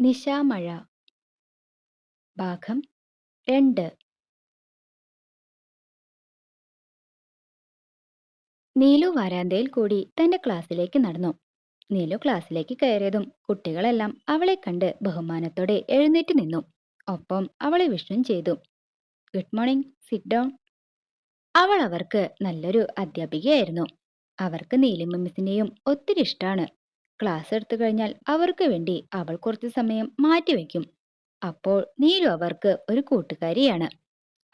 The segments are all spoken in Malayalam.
നിശാമഴ. ഭാഗം രണ്ട്. നീലു വരാന്തയിൽ കൂടി തന്റെ ക്ലാസ്സിലേക്ക് നടന്നു. നീലു ക്ലാസ്സിലേക്ക് കയറിയതും കുട്ടികളെല്ലാം അവളെ കണ്ട് ബഹുമാനത്തോടെ എഴുന്നേറ്റ് നിന്നു. ഒപ്പം അവളെ വിഷ്ണു ചെയ്തു. Good morning sit down. അവൾ അവർക്ക് നല്ലൊരു അധ്യാപികയായിരുന്നു. അവർക്ക് നീലിമ്മ മിസ്സിനെയും ഒത്തിരി ഇഷ്ടമാണ് ക്ലാസ് എടുത്തു കഴിഞ്ഞാൽ അവർക്ക് വേണ്ടി അവൾ കുറച്ച് സമയം മാറ്റിവെക്കും അപ്പോൾ നീലു അവർക്ക് ഒരു കൂട്ടുകാരിയാണ്.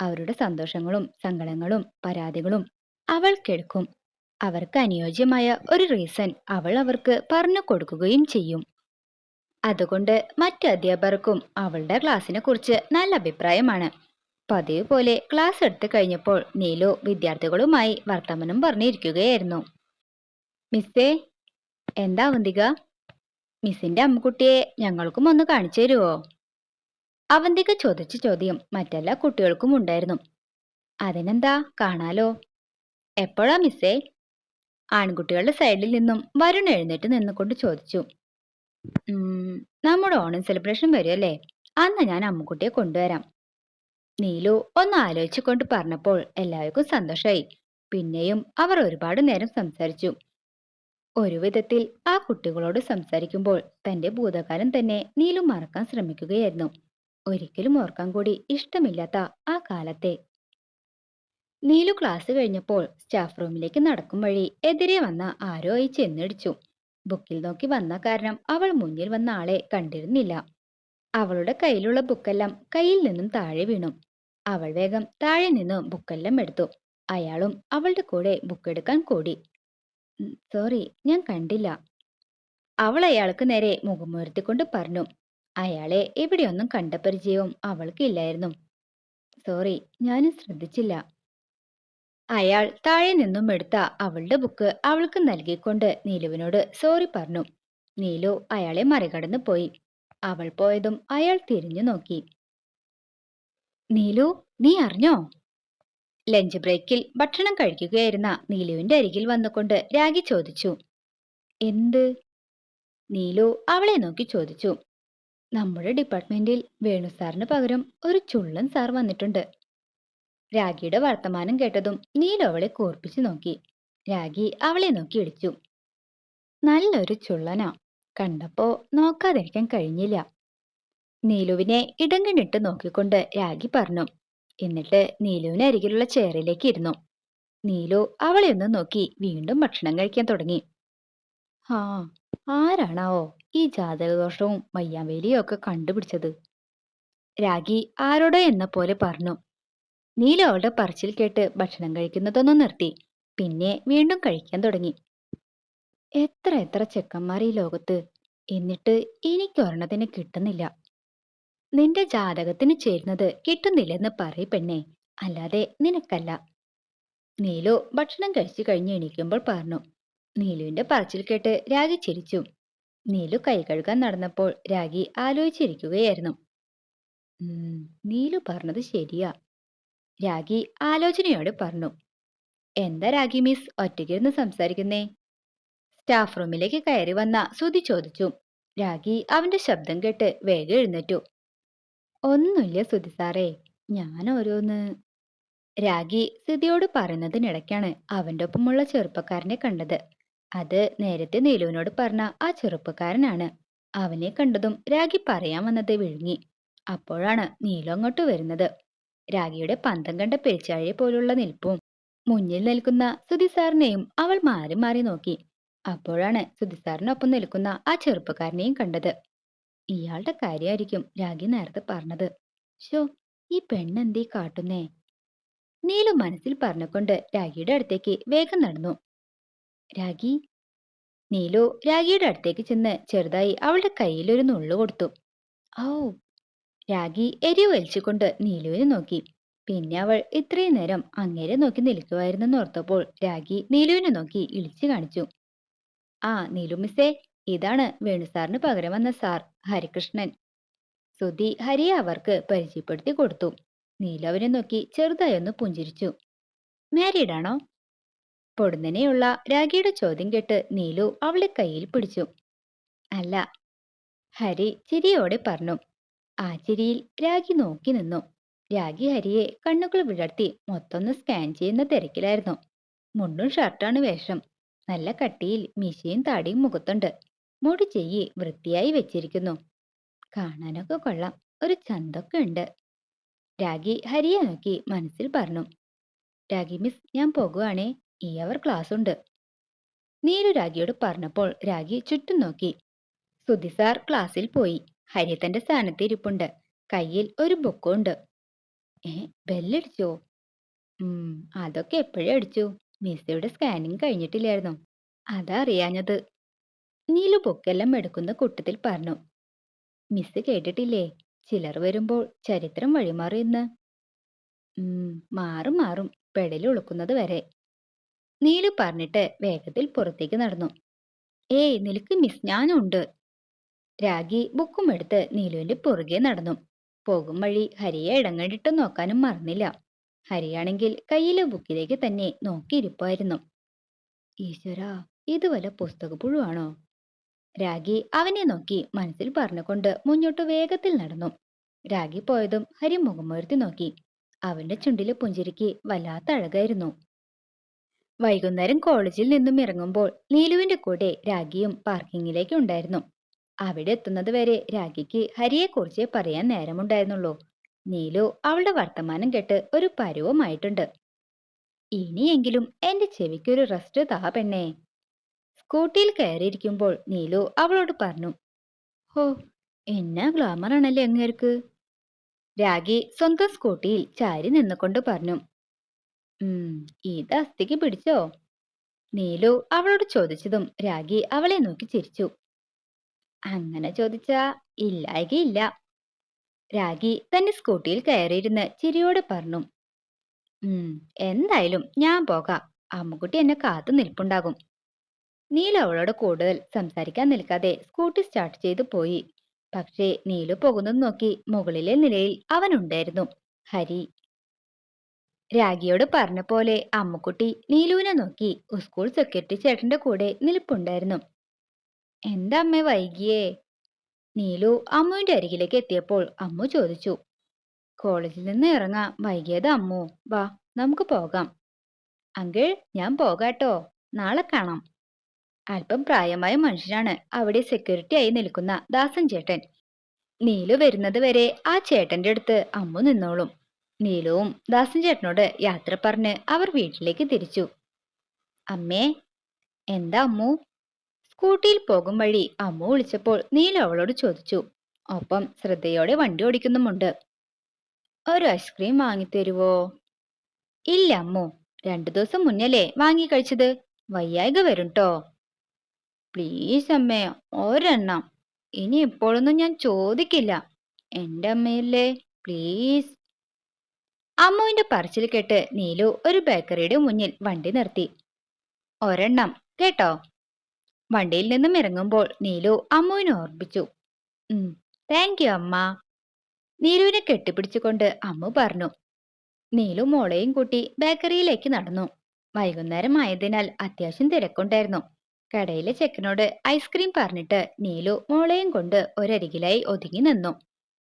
അവരുടെ സന്തോഷങ്ങളും സങ്കടങ്ങളും പരാതികളും അവൾ കേൾക്കും. അവർക്ക് അനുയോജ്യമായ ഒരു റീസൺ അവൾ അവർക്ക് പറഞ്ഞു കൊടുക്കുകയും ചെയ്യും. അതുകൊണ്ട് മറ്റ് അധ്യാപകർക്കും അവളുടെ ക്ലാസ്സിനെ കുറിച്ച് നല്ല അഭിപ്രായമാണ്. പതിവ് പോലെ ക്ലാസ് എടുത്തു കഴിഞ്ഞപ്പോൾ നീലു വിദ്യാർത്ഥികളുമായി വർത്തമാനം പറഞ്ഞിരിക്കുകയായിരുന്നു. മിസ്സേ എന്താ അവന്തിക? മിസ്സിന്റെ അമ്മക്കുട്ടിയെ ഞങ്ങൾക്കും ഒന്ന് കാണിച്ചു തരുവോ? അവന്തിക ചോദിച്ച ചോദ്യം മറ്റെല്ലാ കുട്ടികൾക്കും ഉണ്ടായിരുന്നു. അതിനെന്താ കാണാലോ? എപ്പോഴാ മിസ്സേ? ആൺകുട്ടികളുടെ സൈഡിൽ നിന്നും വരുൺ എഴുന്നേറ്റ് നിന്നുകൊണ്ട് ചോദിച്ചു. "ഉം, നമ്മുടെ ഓണം സെലിബ്രേഷൻ വരുമല്ലേ അന്ന് ഞാൻ അമ്മുക്കുട്ടിയെ കൊണ്ടുവരാം. നീലു ഒന്ന് ആലോചിച്ചുകൊണ്ട് പറഞ്ഞപ്പോൾ എല്ലാവർക്കും സന്തോഷമായി പിന്നെയും അവർ ഒരുപാട് നേരം സംസാരിച്ചു. ഒരു വിധത്തിൽ ആ കുട്ടികളോട് സംസാരിക്കുമ്പോൾ തന്റെ ഭൂതകാലം തന്നെ നീലു മറക്കാൻ ശ്രമിക്കുകയായിരുന്നു. ഒരിക്കലും ഓർക്കാൻ കൂടി ഇഷ്ടമില്ലാത്ത ആ കാലത്തെ. നീലു ക്ലാസ് കഴിഞ്ഞപ്പോൾ സ്റ്റാഫ് റൂമിലേക്ക് നടക്കും വഴി എതിരെ വന്ന ആരോ ആയി ചെന്നിടിച്ചു ബുക്കിൽ നോക്കി വന്ന കാരണം അവൾ മുന്നിൽ വന്ന ആളെ കണ്ടിരുന്നില്ല. അവളുടെ കയ്യിലുള്ള ബുക്കെല്ലാം കയ്യിൽ നിന്നും താഴെ വീണു. അവൾ വേഗം താഴെ നിന്ന് ബുക്കെല്ലാം എടുത്തു. അയാളും അവളുടെ കൂടെ ബുക്ക് എടുക്കാൻ കൂടി. "ഉം, സോറി ഞാൻ കണ്ടില്ല. അവൾ അയാൾക്ക് നേരെ മുഖമുയർത്തിക്കൊണ്ട് പറഞ്ഞു അയാളെ എവിടെയൊന്നും കണ്ട പരിചയവും അവൾക്ക് ഇല്ലായിരുന്നു. സോറി ഞാനും ശ്രദ്ധിച്ചില്ല. അയാൾ താഴെ നിന്നും എടുത്ത അവളുടെ ബുക്ക് അവൾക്ക് നൽകിക്കൊണ്ട് നീലുവിനോട് സോറി പറഞ്ഞു. നീലു അയാളെ മറികടന്നു പോയി. അവൾ പോയതും അയാൾ തിരിഞ്ഞു നോക്കി. നീലു നീ അറിഞ്ഞോ? ലഞ്ച് ബ്രേക്കിൽ ഭക്ഷണം കഴിക്കുകയായിരുന്ന നീലുവിന്റെ അരികിൽ വന്നുകൊണ്ട് രാഗി ചോദിച്ചു. എന്ത്? നീലു അവളെ നോക്കി ചോദിച്ചു. നമ്മുടെ ഡിപ്പാർട്ട്മെന്റിൽ വേണു സാറിന് പകരം ഒരു ചുള്ളൻ സാർ വന്നിട്ടുണ്ട്. രാഗിയുടെ വർത്തമാനം കേട്ടതും നീലു അവളെ കോർപ്പിച്ചു നോക്കി. രാഗി അവളെ നോക്കി ഇടിച്ചു. നല്ലൊരു ചുള്ളനാ. കണ്ടപ്പോ നോക്കാതിരിക്കാൻ കഴിഞ്ഞില്ല. നീലുവിനെ ഇടങ്കണിട്ട് നോക്കിക്കൊണ്ട് രാഗി പറഞ്ഞു. എന്നിട്ട് നീലുവിന് അരികിലുള്ള ചെയറിലേക്ക് ഇരുന്നു. നീലു അവളെ ഒന്ന് നോക്കി വീണ്ടും ഭക്ഷണം കഴിക്കാൻ തുടങ്ങി. ആ ആരാണാവോ ഈ ജാതകദോഷവും വയ്യാവേലിയും ഒക്കെ കണ്ടുപിടിച്ചത്? രാഗി ആരോടോ എന്ന പോലെ പറഞ്ഞു. നീലു അവളുടെ പറച്ചിൽ കേട്ട് ഭക്ഷണം കഴിക്കുന്നതൊന്നും നിർത്തി. പിന്നെ വീണ്ടും കഴിക്കാൻ തുടങ്ങി. എത്ര എത്ര ചെക്കന്മാർ ഈ ലോകത്ത്? എന്നിട്ട് എനിക്ക് ഒരെണ്ണത്തിന് കിട്ടുന്നില്ല. നിന്റെ ജാതകത്തിന് ചേരുന്നത് കിട്ടുന്നില്ലെന്ന് പറയ് പെണ്ണേ. അല്ലാതെ നിനക്കല്ല. നീലു ഭക്ഷണം കഴിച്ചു കഴിഞ്ഞ് എണീക്കുമ്പോൾ പറഞ്ഞു. നീലുവിന്റെ പറച്ചിൽ കേട്ട് രാഗി ചിരിച്ചു. നീലു കൈ കഴുകാൻ നടന്നപ്പോൾ രാഗി ആലോചിച്ചിരിക്കുകയായിരുന്നു. നീലു പറഞ്ഞത് ശരിയാ. രാഗി ആലോചനയോട് പറഞ്ഞു. എന്താ രാഗി മിസ് ഒറ്റയ്ക്കിരുന്ന് സംസാരിക്കുന്നേ? സ്റ്റാഫ് റൂമിലേക്ക് കയറി വന്ന സുതി ചോദിച്ചു. രാഗി അവന്റെ ശബ്ദം കേട്ട് വേഗം എഴുന്നേറ്റു. ഒന്നുമില്ല സുധി സാറേ. ഞാൻ ഓരോന്ന് രാഗി സുധിയോട് പറയുന്നതിനിടയ്ക്കാണ് അവന്റെ ഒപ്പമുള്ള ചെറുപ്പക്കാരനെ കണ്ടത്. അത് നേരത്തെ നീലുവിനോട് പറഞ്ഞ ആ ചെറുപ്പക്കാരനാണ്. അവനെ കണ്ടതും രാഗി പറയാൻ വന്നത് വിഴുങ്ങി. അപ്പോഴാണ് നീലു അങ്ങോട്ട് വരുന്നത്. രാഗിയുടെ പന്തം കണ്ട പെരിച്ചാഴിയെ പോലുള്ള നിൽപ്പും മുന്നിൽ നിൽക്കുന്ന സുധി സാറിനെയും അവൾ മാറി മാറി നോക്കി. അപ്പോഴാണ് സുധി സാറിനൊപ്പം നിൽക്കുന്ന ആ ചെറുപ്പക്കാരനെയും കണ്ടത്. ഇയാളുടെ കാര്യമായിരിക്കും രാഗി നേരത്തെ പറഞ്ഞത്. ഷോ ഈ പെണ്ണെന്തീ കാട്ടുന്നേ? നീലു മനസ്സിൽ പറഞ്ഞുകൊണ്ട് രാഗിയുടെ അടുത്തേക്ക് വേഗം നടന്നു. രാഗി? നീലു രാഗിയുടെ അടുത്തേക്ക് ചെന്ന് ചെറുതായി അവളുടെ കയ്യിൽ ഒരു നുള്ളു കൊടുത്തു. ഔ! രാഗി എരിവ് വലിച്ചുകൊണ്ട് നീലുവിനെ നോക്കി. പിന്നെ അവൾ ഇത്രയും നേരം അങ്ങേരെ നോക്കി നിൽക്കുമായിരുന്നെന്ന് ഓർത്തപ്പോൾ രാഗി നീലുവിനെ നോക്കി ഇളിച്ചു കാണിച്ചു. ആ നീലു മിസ്സേ ഇതാണ് വേണുസാറിന് പകരം വന്ന സാർ ഹരികൃഷ്ണൻ. സുധി ഹരിയെ അവർക്ക് പരിചയപ്പെടുത്തി കൊടുത്തു. നീലവനെ നോക്കി ചെറുതായി ഒന്ന് പുഞ്ചിരിച്ചു. മാരീഡ് ആണോ? പൊടുന്നനെയുള്ള രാഗിയുടെ ചോദ്യം കേട്ട് നീലു അവളെ കയ്യിൽ പിടിച്ചു. അല്ല ഹരി ചിരിയോടെ പറഞ്ഞു. ആ ചിരിയിൽ രാഗി നോക്കി നിന്നു. രാഗി ഹരിയെ കണ്ണുകൾ വിടർത്തി മൊത്തൊന്ന് സ്കാൻ ചെയ്യുന്ന തിരക്കിലായിരുന്നു. മുണ്ടും ഷർട്ടാണ് വേഷം. നല്ല കട്ടിയിൽ മീശയും താടിയും മുഖത്തുണ്ട്. മുടി ചെയ്യി വൃത്തിയായി വെച്ചിരിക്കുന്നു. കാണാനൊക്കെ കൊള്ളാം. ഒരു ചന്തൊക്കെ ഉണ്ട്. രാഗി ഹരിയെ നോക്കി മനസ്സിൽ പറഞ്ഞു. രാഗി മിസ് ഞാൻ പോകുവാണേ. ഈ അവർ ക്ലാസ് ഉണ്ട്. നീരു രാഗിയോട് പറഞ്ഞപ്പോൾ രാഗി ചുറ്റും നോക്കി. സുധി സാർ ക്ലാസ്സിൽ പോയി. ഹരി തന്റെ സ്ഥാനത്ത് ഇരിപ്പുണ്ട്. കയ്യിൽ ഒരു ബുക്കും ഉണ്ട്. ഏ ബെല്ലടിച്ചോ? ഉം അതൊക്കെ എപ്പോഴും അടിച്ചു? മിസ്സയുടെ സ്കാനിങ് കഴിഞ്ഞിട്ടില്ലായിരുന്നു. അതാ അറിയാഞ്ഞത്. നീലു ബുക്കെല്ലാം എടുക്കുന്ന കൂട്ടത്തിൽ പറഞ്ഞു. മിസ് കേട്ടിട്ടില്ലേ? ചിലർ വരുമ്പോൾ ചരിത്രം വഴിമാറിയെന്ന്. മാറും മാറും. പെടലി ഉളുക്കുന്നത് വരെ. നീലു പറഞ്ഞിട്ട് വേഗത്തിൽ പുറത്തേക്ക് നടന്നു. ഏയ് നിനക്ക് മിസ് ഞാനുണ്ട്. രാഗി ബുക്കും എടുത്ത് നീലുവിന്റെ പുറകെ നടന്നു. പോകും വഴി ഹരിയെ ഇടങ്ങണ്ടിട്ട് നോക്കാനും മറന്നില്ല. ഹരിയാണെങ്കിൽ കയ്യിലെ ബുക്കിലേക്ക് തന്നെ നോക്കിയിരിപ്പായിരുന്നു. ഈശ്വര ഇത് വല്ല പുസ്തകപ്പുഴുവാണോ? രാഗി അവനെ നോക്കി മനസ്സിൽ പറഞ്ഞുകൊണ്ട് മുന്നോട്ട് വേഗത്തിൽ നടന്നു. രാഗി പോയതും ഹരി മുഖമുയർത്തി നോക്കി. അവന്റെ ചുണ്ടിലെ പുഞ്ചിരിക്ക് വല്ലാത്ത അഴകായിരുന്നു. വൈകുന്നേരം കോളേജിൽ നിന്നും ഇറങ്ങുമ്പോൾ നീലുവിന്റെ കൂടെ രാഗിയും പാർക്കിങ്ങിലേക്ക് ഉണ്ടായിരുന്നു. അവിടെ എത്തുന്നത് വരെ രാഗിക്ക് ഹരിയെക്കുറിച്ച് പറയാൻ നേരമുണ്ടായിരുന്നുള്ളൂ. നീലു അവളുടെ വർത്തമാനം കേട്ട് ഒരു പരുവമായിട്ടുണ്ട്. ഇനിയെങ്കിലും എന്റെ ചെവിക്കൊരു റെസ്റ്റ് താ പെണ്ണേ. സ്കൂട്ടിയിൽ കയറിയിരിക്കുമ്പോൾ നീലു അവളോട് പറഞ്ഞു ഹോ എന്നാ ഗ്ലാമർ ആണല്ലേ അങ്ങേർക്ക്? രാഗി സ്വന്തം സ്കൂട്ടിയിൽ ചാരി നിന്നുകൊണ്ട് പറഞ്ഞു ഇത് അസ്ഥിക്ക് പിടിച്ചോ? നീലു അവളോട് ചോദിച്ചതും രാഗി അവളെ നോക്കി ചിരിച്ചു. അങ്ങനെ ചോദിച്ചാ ഇല്ലായകയില്ല. രാഗി തന്റെ സ്കൂട്ടിയിൽ കയറിയിരുന്ന് ചിരിയോട് പറഞ്ഞു എന്തായാലും ഞാൻ പോകാം. അമ്മുക്കുട്ടി എന്നെ കാത്തു നിൽപ്പുണ്ടാകും. നീലു അവളോട് കൂടുതൽ സംസാരിക്കാൻ നിൽക്കാതെ സ്കൂട്ടി സ്റ്റാർട്ട് ചെയ്തു പോയി. പക്ഷേ നീലു പോകുന്നത് നോക്കി മുകളിലെ നിലയിൽ അവനുണ്ടായിരുന്നു ഹരി. രാഗിയോട് പറഞ്ഞ പോലെ അമ്മുക്കുട്ടി നീലുവിനെ നോക്കി സ്കൂൾ സെക്യൂരിറ്റി ചേട്ടന്റെ കൂടെ നിൽപ്പുണ്ടായിരുന്നു. എന്താ അമ്മേ വൈകിയേ? നീലു അമ്മുവിന്റെ അരികിലേക്ക് എത്തിയപ്പോൾ അമ്മു ചോദിച്ചു. കോളേജിൽ നിന്ന് ഇറങ്ങാം. വൈകിയത് അമ്മു. വാ നമുക്ക് പോകാം. അങ്കിൾ ഞാൻ പോകാട്ടോ. നാളെ കാണാം. അല്പം പ്രായമായ മനുഷ്യനാണ്. അവിടെ സെക്യൂരിറ്റി ആയി നിൽക്കുന്ന ദാസൻ ചേട്ടൻ. നീലു വരുന്നത് വരെ ആ ചേട്ടന്റെ അടുത്ത് അമ്മു നിന്നോളും. നീലുവും ദാസൻ ചേട്ടനോട് യാത്ര പറഞ്ഞ് അവർ വീട്ടിലേക്ക് തിരിച്ചു. അമ്മേ എന്താ അമ്മു? സ്കൂട്ടിയിൽ പോകും വഴി അമ്മു വിളിച്ചപ്പോൾ നീലു അവളോട് ചോദിച്ചു. ഒപ്പം ശ്രദ്ധയോടെ വണ്ടി ഓടിക്കുന്നുമുണ്ട്. ഒരു ഐസ്ക്രീം വാങ്ങിത്തരുവോ ഇല്ല അമ്മു. രണ്ടു ദിവസം മുന്നല്ലേ വാങ്ങി കഴിച്ചത്. വയ്യായിക വരും ട്ടോ. പ്ലീസ് അമ്മേ ഒരെണ്ണം. ഇനി ഇപ്പോഴൊന്നും ഞാൻ ചോദിക്കില്ല. എന്റെ അമ്മയല്ലേ? പ്ലീസ് അമ്മുവിന്റെ പറച്ചിൽ കേട്ട് നീലു ഒരു ബേക്കറിയുടെ മുന്നിൽ വണ്ടി നിർത്തി. ഒരെണ്ണം കേട്ടോ? വണ്ടിയിൽ നിന്നും ഇറങ്ങുമ്പോൾ നീലു അമ്മുവിനെ ഓർപ്പിച്ചു താങ്ക് യു അമ്മ. നീലുവിനെ കെട്ടിപ്പിടിച്ചുകൊണ്ട് അമ്മു പറഞ്ഞു. നീലു മോളെയും കൂട്ടി ബേക്കറിയിലേക്ക് നടന്നു. വൈകുന്നേരം ആയതിനാൽ അത്യാവശ്യം തിരക്കുണ്ടായിരുന്നു. കടയിലെ ചെക്കനോട് ഐസ്ക്രീം പറഞ്ഞിട്ട് നീലു മോളെയും കൊണ്ട് ഒരരികിലായി ഒതുങ്ങി നിന്നു.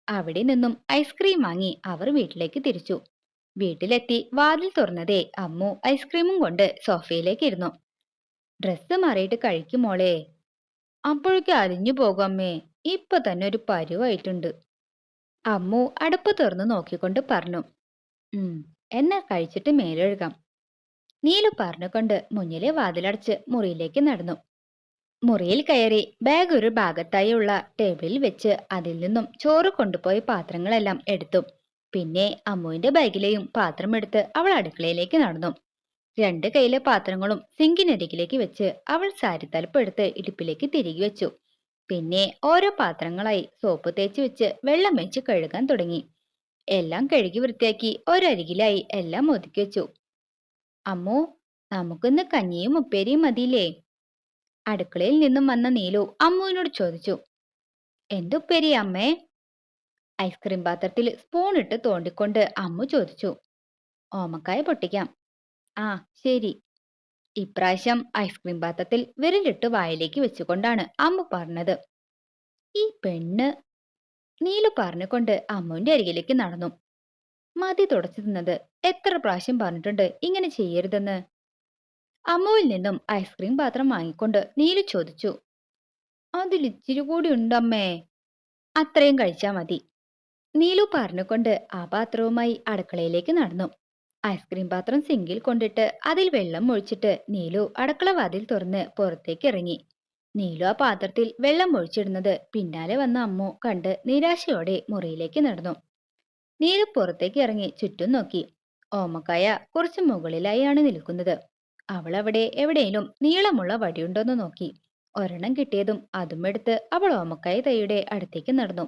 അവിടെ നിന്നും ഐസ്ക്രീം വാങ്ങി അവർ വീട്ടിലേക്ക് തിരിച്ചു. വീട്ടിലെത്തി വാതിൽ തുറന്നതേ അമ്മു ഐസ്ക്രീമും കൊണ്ട് സോഫയിലേക്ക് ഇരുന്നു. ഡ്രസ്സ് മാറിയിട്ട് കഴിക്കും മോളെ. അപ്പോഴേക്ക് അലിഞ്ഞു പോകും അമ്മേ. ഇപ്പൊ തന്നെ ഒരു പരുവായിട്ടുണ്ട്. അമ്മു അടുപ്പ് തുറന്നു നോക്കിക്കൊണ്ട് പറഞ്ഞു. ഉം എന്നെ കഴിച്ചിട്ട് മേലെഴുകാം. നീലു പറഞ്ഞുകൊണ്ട് മുന്നിലെ വാതിലടച്ച് മുറിയിലേക്ക് നടന്നു. മുറിയിൽ കയറി ബാഗ് ഒരു ഭാഗത്തായി ഉള്ള ടേബിളിൽ വെച്ച് അതിൽ നിന്നും ചോറ് കൊണ്ടുപോയ പാത്രങ്ങളെല്ലാം എടുത്തു. പിന്നെ അമ്മുവിന്റെ ബാഗിലെയും പാത്രം എടുത്ത് അവൾ അടുക്കളയിലേക്ക് നടന്നു. രണ്ട് കയ്യിലെ പാത്രങ്ങളും സിങ്കിനരികിലേക്ക് വെച്ച് അവൾ സാരിത്തലപ്പ് എടുത്ത് ഇടുപ്പിലേക്ക് തിരികെ വെച്ചു. പിന്നെ ഓരോ പാത്രങ്ങളായി സോപ്പ് തേച്ച് വെച്ച് വെള്ളം വെച്ച് കഴുകാൻ തുടങ്ങി. എല്ലാം കഴുകി വൃത്തിയാക്കി ഒരരികിലായി എല്ലാം ഒതുക്കി വെച്ചു. അമ്മു നമുക്കിന്ന് കഞ്ഞിയും ഉപ്പേരിയും മതിയില്ലേ? അടുക്കളയിൽ നിന്നും വന്ന നീലു അമ്മുവിനോട് ചോദിച്ചു എന്തുപ്പേരി അമ്മേ? ഐസ്ക്രീം പാത്രത്തിൽ സ്പൂൺ ഇട്ട് തോണ്ടിക്കൊണ്ട് അമ്മു ചോദിച്ചു ഓമക്കായ പൊട്ടിക്കാം. ആ ശരി. ഇപ്രാവശ്യം ഐസ്ക്രീം പാത്രത്തിൽ വിരലിട്ട് വായിലേക്ക് വെച്ചുകൊണ്ടാണ് അമ്മു പറഞ്ഞത്. ഈ പെണ്ണ് നീലു പറഞ്ഞുകൊണ്ട് അമ്മുവിന്റെ അരികിലേക്ക് നടന്നു. മതി തുടച്ചു തിന്നത് എത്ര പ്രാവശ്യം പറഞ്ഞിട്ടുണ്ട് ഇങ്ങനെ ചെയ്യരുതെന്ന്? അമ്മുവിൽ നിന്നും ഐസ്ക്രീം പാത്രം വാങ്ങിക്കൊണ്ട് നീലു ചോദിച്ചു. അതിൽ ഇച്ചിരി കൂടി ഉണ്ടമ്മേ അത്രയും കഴിച്ചാ മതി. നീലു പറഞ്ഞുകൊണ്ട് ആ പാത്രവുമായി അടുക്കളയിലേക്ക് നടന്നു. ഐസ്ക്രീം പാത്രം സിങ്കിൽ കൊണ്ടിട്ട് അതിൽ വെള്ളം ഒഴിച്ചിട്ട് നീലു അടുക്കള വാതിൽ തുറന്ന് പുറത്തേക്ക് ഇറങ്ങി. നീലു ആ പാത്രത്തിൽ വെള്ളം ഒഴിച്ചിടുന്നത് പിന്നാലെ വന്ന അമ്മു കണ്ട് നിരാശയോടെ മുറിയിലേക്ക് നടന്നു. നീലു പുറത്തേക്ക് ഇറങ്ങി ചുറ്റും നോക്കി. ഓമക്കായ കുറച്ച് മുകളിലായാണ് നിൽക്കുന്നത്. അവൾ അവിടെ എവിടെയും നീളമുള്ള വടിയുണ്ടോന്ന് നോക്കി. ഒരെണ്ണം കിട്ടിയതും അതും എടുത്ത് അവൾ ഓമക്കായ തൈയുടെ അടുത്തേക്ക് നടന്നു.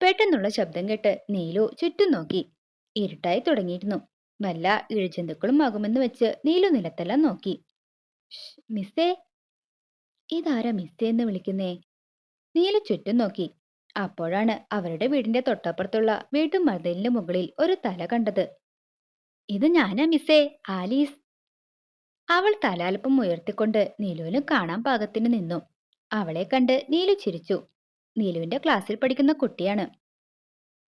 പെട്ടെന്നുള്ള ശബ്ദം കേട്ട് നീലു ചുറ്റും നോക്കി. ഇരുട്ടായി തുടങ്ങിയിരുന്നു. വല്ല ഇഴജന്തുക്കളും ആകുമെന്ന് വെച്ച് നീലു നിലത്തെല്ലാം നോക്കി. മിസ്സേ ഇതാരാ മിസ്സേ എന്ന് വിളിക്കുന്നേ? നീലു ചുറ്റും നോക്കി. അപ്പോഴാണ് അവരുടെ വീടിന്റെ തൊട്ടപ്പുറത്തുള്ള വീട്ടുമതിലിന്റെ മുകളിൽ ഒരു തല കണ്ടത്. ഇത് ഞാനാ മിസ്സേ ആലീസ്. അവൾ തലാൽപ്പം ഉയർത്തിക്കൊണ്ട് നീലുവിന് കാണാൻ പാകത്തിന് നിന്നു. അവളെ കണ്ട് നീലു ചിരിച്ചു. നീലുവിന്റെ ക്ലാസ്സിൽ പഠിക്കുന്ന കുട്ടിയാണ്.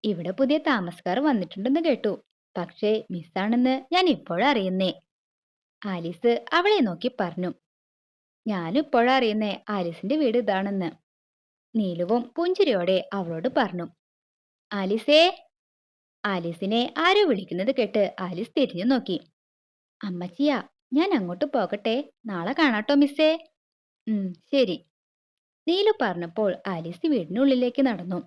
ഇവിടെ പുതിയ താമസക്കാർ വന്നിട്ടുണ്ടെന്ന് കേട്ടു. പക്ഷേ മിസ്സാണെന്ന് ഞാൻ ഇപ്പോഴറിയുന്നേ ആലീസ് അവളെ നോക്കി പറഞ്ഞു. ഞാനിപ്പോഴറിയുന്നേ ആലീസിന്റെ വീട് ഇതാണെന്ന്. നീലുവും പുഞ്ചിരിയോടെ അവളോട് പറഞ്ഞു. ആലിസേ! ആലിസിനെ ആരോ വിളിക്കുന്നത് കേട്ട് ആലിസ് തിരിഞ്ഞു നോക്കി. അമ്മച്ചിയാ ഞാൻ അങ്ങോട്ട് പോകട്ടെ? നാളെ കാണാട്ടോ മിസ്സേ. ഉം ശരി. നീലു പറഞ്ഞപ്പോൾ ആലിസ് വീടിനുള്ളിലേക്ക് നടന്നു.